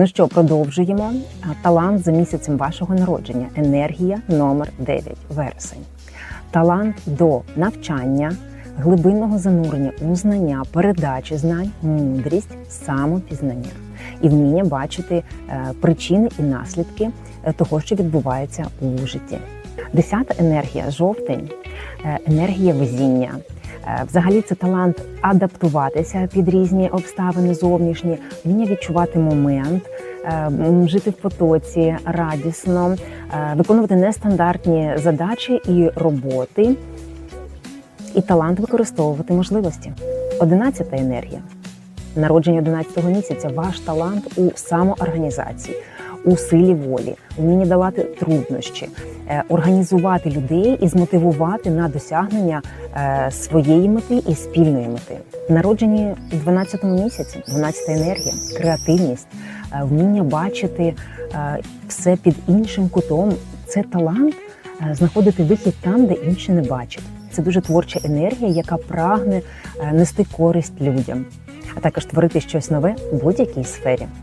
Ну що, продовжуємо. Талант за місяцем вашого народження. Енергія номер 9 вересень. Талант до навчання, глибинного занурення у знання, передачі знань, мудрість, самопізнання і вміння бачити е, причини і наслідки е, того, що відбувається у житті. Десята енергія жовтень, е, енергія везіння. Е, Взагалі це талант адаптуватися під різні обставини зовнішні, вміння відчувати момент, е, жити в потоці радісно, е, виконувати нестандартні задачі і роботи, і талант використовувати можливості. Одинадцята енергія. Народження 11-го місяця ваш талант у самоорганізації, у силі волі, вмінні давати труднощі, е, організувати людей і змотивувати на досягнення е, своєї мети і спільної мети. Народжені у 12-му місяці, 12-та енергія, креативність, е, вміння бачити все під іншим кутом. Це талант знаходити вихід там, де інші не бачать. Це дуже творча енергія, яка прагне нести користь людям, а також творити щось нове в будь-якій сфері.